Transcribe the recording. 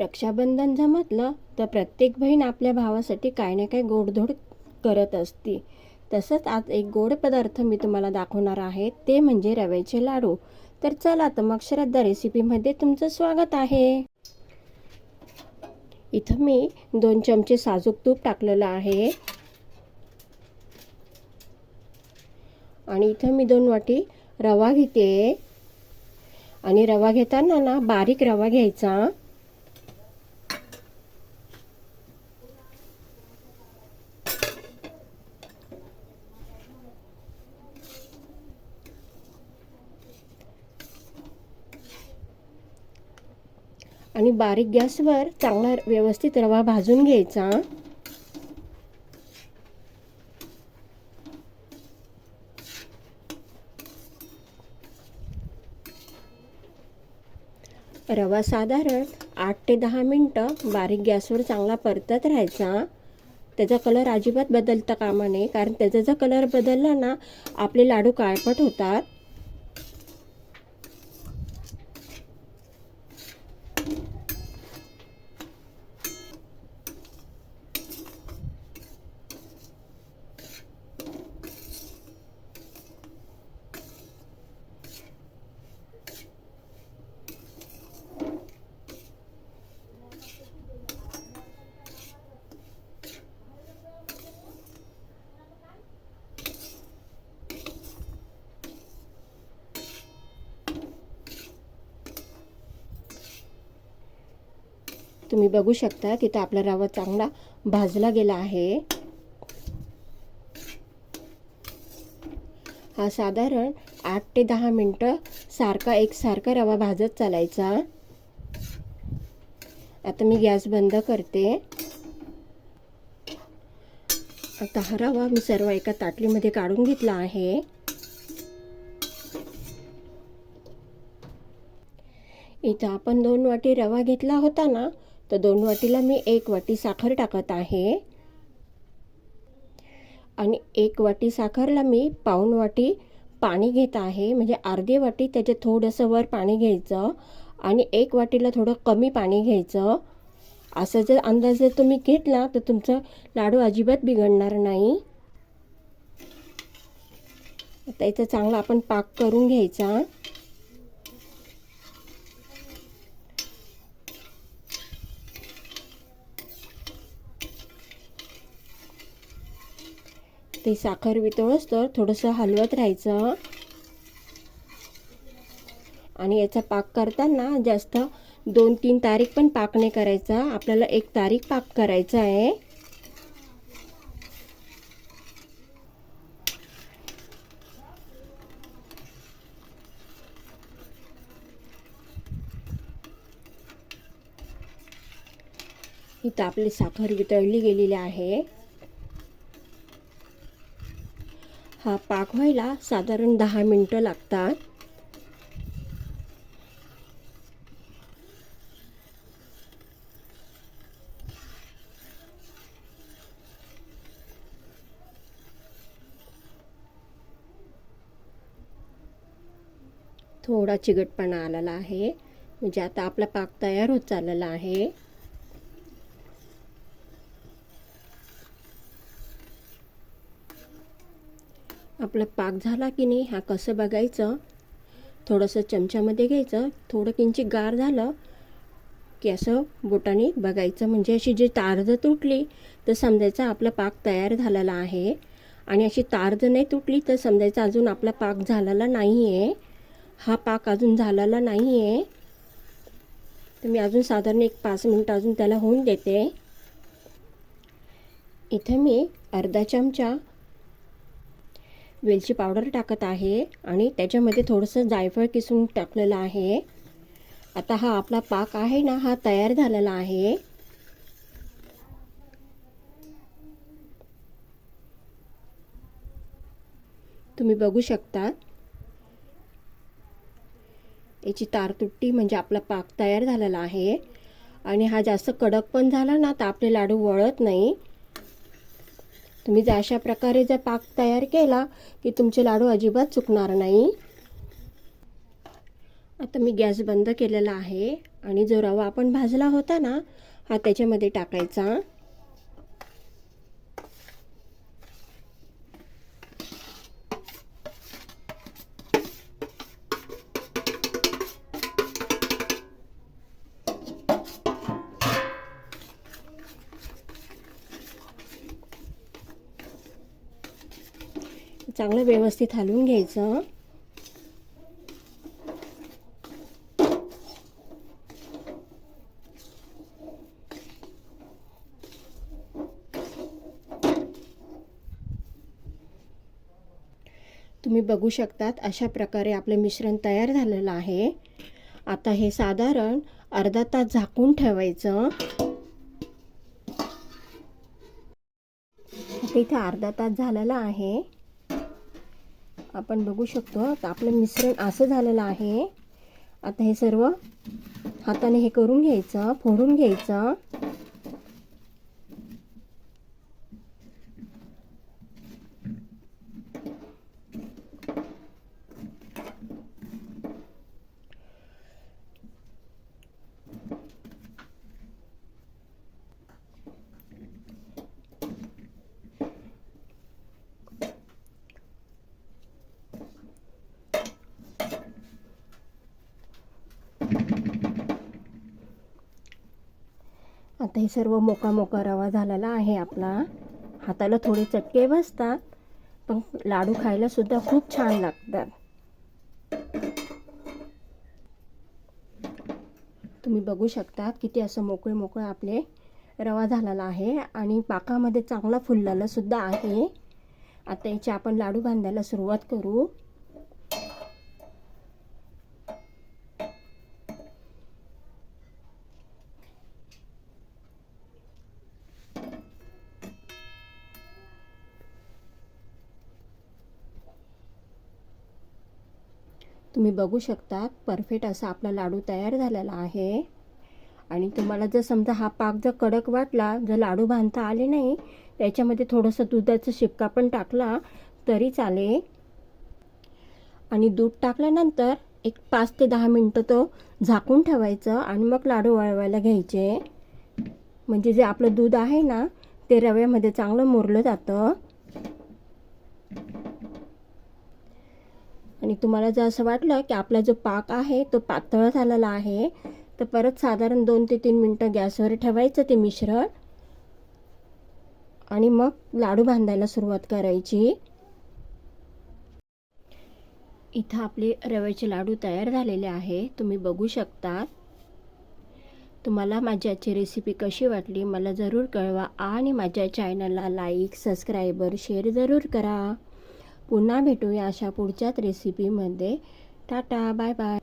रक्षाबंधन जमतलं तर प्रत्येक बहीण आपल्या भावासाठी काय ना काही गोडधोड करत असते. तसंच आज एक गोड पदार्थ मी तुम्हाला दाखवणार आहे ते म्हणजे रव्याचे लाडू. तर चला तर मग श्रद्धा रेसिपीमध्ये तुमचं स्वागत आहे. इथं मी दोन चमचे साजूक तूप टाकलेलं आहे. आणि इथं मी दोन वाटी रवा घेते. आणि रवा घेताना ना बारीक रवा घ्यायचा. आणि बारीक गॅसवर चांगला व्यवस्थित रवा भाजून घ्यायचा. रवा साधारण आठ ते दहा मिनटं बारीक गॅसवर चांगला परतत राहायचा. त्याचा कलर अजिबात बदलता कामा नये कारण त्याचा जर कलर बदलला ना आपले लाडू काळपट होतात. तुम्ही बघू शकता तिथं आपला रवा चांगला भाजला गेला आहे. हा साधारण आठ ते दहा मिनटं सारखा एकसारखा रवा भाजत चालायचा. आता मी गॅस बंद करते. आता हा रवा मी सर्व एका ताटलीमध्ये काढून घेतला आहे. इथं आपण दोन वाटी रवा घेतला होता ना तर दोन वाटीला मी एक वाटी साखर टाकत आहे. आणि एक वाटी साखरला मी पाऊन वाटी पाणी घेत आहे. म्हणजे अर्धी वाटी त्याचे थोडंसं वर पाणी घ्यायचं आणि एक वाटीला थोडं कमी पाणी घ्यायचं. असं जर अंदाज जर तुम्ही घेतला तर तुमचं लाडू अजिबात बिघडणार नाही. आता याचा चांगला आपण पाक करून घ्यायचा. ते साखर वितळच तर थोडंसं हलवत राहायचं. आणि याचा पाक करताना जास्त दोन तीन तारीख पण पाक नाही करायचा. आपल्याला एक तारीख पाक करायचा आहे. इथं आपली साखर वितळली गेलेली आहे. हा पाक व्हायला साधारण दहा मिनटं लागतात. थोडा चिकटपणा आलेला आहे. म्हणजे आता आपला पाक तयार होत चाललेला आहे. आपला पाक झाला की नाही हा कसं बघायचं? थोडंसं चमच्यामध्ये घ्यायचं. थोडं किंचित गार झालं की असं बोटाने बघायचं. म्हणजे अशी जी तार तुटली तर समजायचं आपला पाक तयार झालेला आहे. आणि अशी तार नाही तुटली तर समजायचं अजून आपला पाक झालेला नाही आहे हा पाक अजून झालेला नाही आहे तर मी अजून साधारण एक पाच मिनटं अजून त्याला होऊन देते. इथं मी अर्धा चमचा वेलची पावडर टाकत आहे आणि त्याच्यामध्ये थोडंसं जायफळ किसून टाकलेलं आहे. आता हा आपला पाक आहे ना हा तयार झालेला आहे. तुम्ही बघू शकता याची तारतुट्टी म्हणजे आपला पाक तयार झालेला आहे. आणि हा जास्त कडक पण झाला ना तर आपले लाडू वळत नाही. तुम्ही जर अशा प्रकारे जर पाक तयार केला की तुमचे लाडू अजिबात चुकणार नाही. आता मी गॅस बंद केलेला आहे आणि जो रवा आपण भाजला होता ना हा त्याच्यामध्ये टाकायचा. चांगलं व्यवस्थित हलवून घ्यायचं. तुम्ही बघू शकतात अशा प्रकारे आपलं मिश्रण तयार झालेलं आहे. आता हे साधारण अर्धा तास झाकून ठेवायचं. आता इथे अर्धा तास झालेला आहे. आपण बघू शकतो. आता आपलं मिश्रण असं झालेलं आहे. आता हे सर्व हाताने हे करून घ्यायचं फोडून घ्यायचं. आता हे सर्व मोका मोका रवा झालेला आहे आपला. हाताला थोडे चटके बसतात पण लाडू खायला सुद्धा खूप छान लागतात. तुम्ही बघू शकता किती असं मोकळे मोकळे आपले रवा झालेला आहे आणि पाकामध्ये चांगला फुललेला सुद्धा आहे. आता याचे आपण लाडू बांधायला सुरुवात करू. तुम्ही बघू शकता परफेक्ट असा आपला लाडू तयार झालेला आहे. आणि तुम्हाला जर समजा हा पाक जर कडक वाटला जर लाडू बांधता आले नाही त्याच्यामध्ये थोडंसं दुधाचा शिपका पण टाकला तरी चालेल. आणि दूध टाकल्यानंतर एक पाच ते दहा मिनटं तो झाकून ठेवायचं आणि मग लाडू वळवायला घ्यायचे. म्हणजे जे आपलं दूध आहे ना ते रव्यामध्ये चांगलं मुरलं जातं. आणि तुम्हाला जर असं वाटलं की आपला जो पाक आहे तो पातळ झालेला आहे तर परत साधारण दोन ते तीन मिनटं गॅसवर ठेवायचं ते मिश्रण. आणि मग लाडू बांधायला सुरुवात करायची. इथं आपले रव्याचे लाडू तयार झालेले आहे. तुम्ही बघू शकता. तुम्हाला माझी आजची रेसिपी कशी वाटली मला जरूर कळवा आणि माझ्या चॅनलला लाईक सबस्क्रायबर शेअर जरूर करा. पुन्हा भेटूया अशा पुढच्याच रेसिपीमध्ये टाटा बाय बाय